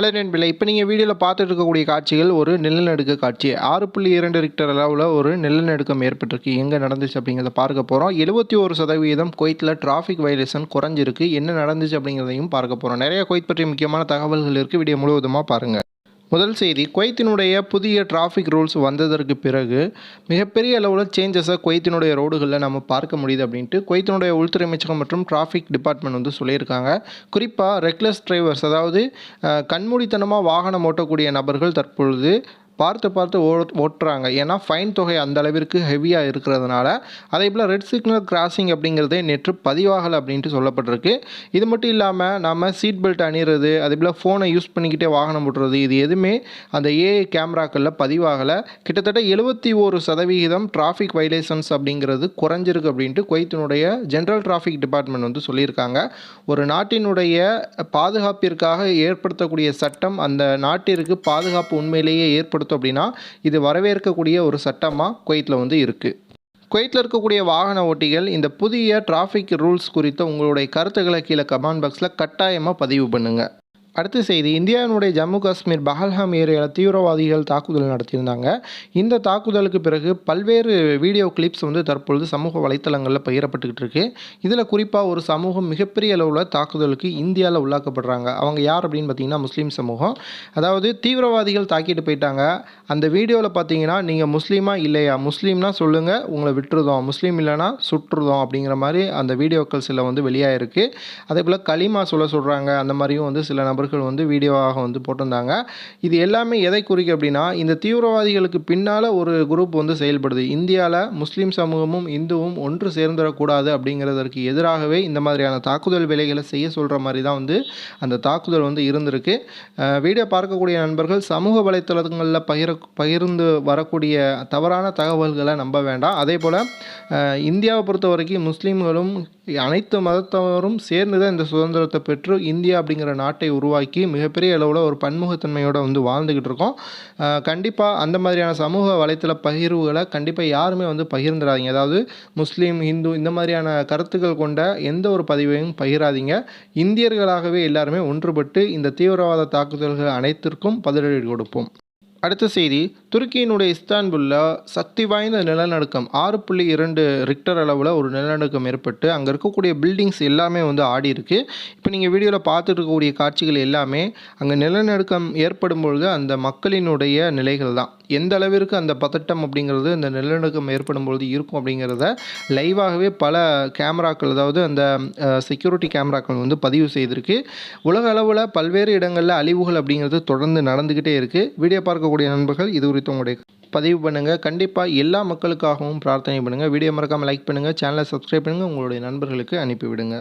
Hello நண்பில்லை இப்போ நீங்கள் வீடியோவில் பார்த்துட்டு இருக்கக்கூடிய காட்சிகள் ஒரு நிலநடுக்க காட்சி. ஆறு புள்ளி இரண்டு ரிக்டர் அளவில் ஒரு நிலநடுக்கம் ஏற்பட்டிருக்கு. எங்கே நடந்துச்சு அப்படிங்கிறத பார்க்க போகிறோம் எழுபத்தி ஒரு சதவீதம் குவைத்தில் டிராஃபிக் வயலேஷன் குறைஞ்சிருக்கு. என்ன நடந்துச்சு அப்படிங்கிறதையும் பார்க்க போகிறோம் நிறைய குவைத் பற்றி முக்கியமான தகவல்கள் இருக்குது வீடியோ முழுவதுமாக பாருங்கள் முதல் செய்தி குவைத்தினுடைய புதிய டிராஃபிக் ரூல்ஸ் வந்ததற்கு பிறகு மிகப்பெரிய அளவில் சேஞ்சஸை குவைத்தினுடைய ரோடுகளில் நம்ம பார்க்க முடியுது அப்படின்ட்டு குவைத்தினுடைய உள்துறை அமைச்சகம் மற்றும் டிராஃபிக் டிபார்ட்மெண்ட் வந்து சொல்லியிருக்காங்க. குறிப்பாக ரெக்லஸ் டிரைவர்ஸ் அதாவது கண்மூடித்தனமாக வாகனம் ஓட்டக்கூடிய நபர்கள் தற்பொழுது பார்த்து பார்த்து ஓ ஓட்டுறாங்க. ஏன்னா ஃபைன் தொகை அந்த அளவிற்கு ஹெவியாக இருக்கிறதுனால அதே போல் ரெட் சிக்னல் கிராசிங் அப்படிங்கிறதே நேற்று பதிவாகலை அப்படின்ட்டு சொல்லப்பட்டிருக்கு. இது மட்டும் இல்லாமல் நம்ம சீட் பெல்ட் அணிகிறது அதே போல் ஃபோனை யூஸ் பண்ணிக்கிட்டே வாகனம் ஓட்டுறது இது எதுவுமே அந்த ஏஐ கேமராக்களில் பதிவாகலை. கிட்டத்தட்ட எழுபத்தி ஒரு சதவிகிதம் டிராஃபிக் வைலேஷன்ஸ் அப்படிங்கிறது குறைஞ்சிருக்கு அப்படின்ட்டு குவைத்தினுடைய ஜென்ரல் டிராஃபிக் டிபார்ட்மெண்ட் வந்து சொல்லியிருக்காங்க. ஒரு நாட்டினுடைய பாதுகாப்பிற்காக ஏற்படுத்தக்கூடிய சட்டம் அந்த நாட்டிற்கு பாதுகாப்பு உண்மையிலேயே ஏற்படுத்த கொடுத்தோம் அப்படின்னா இது வரவேற்கக்கூடிய ஒரு சட்டமாக குவைத்தில் வந்து இருக்குது குவைத்தில் இருக்கக்கூடிய வாகன ஓட்டிகள் இந்த புதிய டிராஃபிக் ரூல்ஸ் குறித்த உங்களுடைய கருத்துக்களை கீழே கமெண்ட் பாக்ஸில் கட்டாயமாக பதிவு பண்ணுங்கள் அடுத்த செய்தி இந்தியாவினுடைய ஜம்மு காஷ்மீர் பஹல்ஹாம் ஏரியாவில் தீவிரவாதிகள் தாக்குதல் நடத்தியிருந்தாங்க. இந்த தாக்குதலுக்கு பிறகு பல்வேறு வீடியோ கிளிப்ஸ் வந்து தற்பொழுது சமூக வலைத்தளங்களில் பகிரப்பட்டுக்கிட்டு இருக்கு. இதில் குறிப்பாக ஒரு சமூகம் மிகப்பெரிய அளவில் தாக்குதலுக்கு இந்தியாவில் உள்ளாக்கப்படுறாங்க. அவங்க யார் அப்படின்னு பார்த்தீங்கன்னா முஸ்லீம் சமூகம். அதாவது தீவிரவாதிகள் தாக்கிட்டு போயிட்டாங்க. அந்த வீடியோவில் பார்த்தீங்கன்னா நீங்கள் முஸ்லீமா இல்லையா? முஸ்லீம்னா சொல்லுங்கள் உங்களை விட்டுருதோம் முஸ்லீம் இல்லைனா சுட்டுருதோம் அப்படிங்கிற மாதிரி அந்த வீடியோக்கள் சில வந்து வெளியாகிருக்கு அதே போல் களிமா சொல்ல சொல்கிறாங்க அந்த மாதிரியும் வந்து சில நபர்கள் வந்து வீடியோவாக வந்து போட்டிருந்தாங்க. இது எல்லாமே எதை குறிக்கும் அப்படின்னா இந்த தீவிரவாதிகளுக்கு பின்னால் ஒரு குரூப் வந்து செயல்படுது. இந்தியாவில் முஸ்லீம் சமூகமும் இந்துவும் ஒன்று சேர்ந்துடக்கூடாது அப்படிங்கிறதற்கு எதிராகவே இந்த மாதிரியான தாக்குதல் வேலைகளை செய்ய சொல்கிற மாதிரி தான் வந்து அந்த தாக்குதல் வந்து இருந்திருக்கு. வீடியோ பார்க்கக்கூடிய நண்பர்கள் சமூக வலைத்தளங்களில் பகிர பகிர்ந்து வரக்கூடிய தவறான தகவல்களை நம்ப வேண்டாம். அதே போல் இந்தியாவை பொறுத்த வரைக்கும் முஸ்லீம்களும் அனைத்து மதத்தவரும் சேர்ந்து தான் இந்த சுதந்திரத்தை பெற்று இந்தியா அப்படிங்கிற நாட்டை உருவாக்கி மிகப்பெரிய அளவில் ஒரு பன்முகத்தன்மையோடு வந்து வாழ்ந்துக்கிட்டு இருக்கோம். கண்டிப்பாக அந்த மாதிரியான சமூக வலைத்தள பகிர்வுகளை கண்டிப்பாக யாருமே வந்து பகிர்ந்துடாதீங்க. அதாவது முஸ்லீம் இந்து இந்த மாதிரியான கருத்துக்கள் கொண்ட எந்த ஒரு பதிவையும் பகிராதீங்க. இந்தியர்களாகவே எல்லாருமே ஒன்றுபட்டு இந்த தீவிரவாத தாக்குதல்கள் அனைத்திற்கும் பதிலடி கொடுப்போம். அடுத்த செய்தி துருக்கியினுடைய இஸ்தான்புல்ல சக்தி வாய்ந்த நிலநடுக்கம். ஆறு புள்ளி இரண்டு ரிக்டர் அளவில் ஒரு நிலநடுக்கம் ஏற்பட்டு அங்கே இருக்கக்கூடிய பில்டிங்ஸ் எல்லாமே வந்து ஆடி இருக்கு இப்போ நீங்கள் வீடியோவில் பார்த்துட்டு இருக்கக்கூடிய காட்சிகள் எல்லாமே அங்கே நிலநடுக்கம் ஏற்படும் பொழுது அந்த மக்களினுடைய நிலைகள் தான். எந்த அளவிற்கு அந்த பதட்டம் அப்படிங்கிறது அந்த நிலநடுக்கம் ஏற்படும் பொழுது இருக்கும் அப்படிங்கிறத லைவாகவே பல கேமராக்கள் அதாவது அந்த செக்யூரிட்டி கேமராக்கள் வந்து பதிவு செய்திருக்கு. உலக அளவில் பல்வேறு இடங்களில் அழிவுகள் அப்படிங்கிறது தொடர்ந்து நடந்துக்கிட்டே இருக்குது வீடியோ பார்க்க இருக்கக்கூடிய நண்பர்கள் இது குறித்து உங்களுடைய பதிவு பண்ணுங்கள் கண்டிப்பாக எல்லா மக்களுக்காகவும் பிரார்த்தனை பண்ணுங்கள் வீடியோ மறக்காமல் லைக் பண்ணுங்கள் சேனலை சப்ஸ்கிரைப் பண்ணுங்கள் உங்களுடைய நண்பர்களுக்கு அனுப்பிவிடுங்க.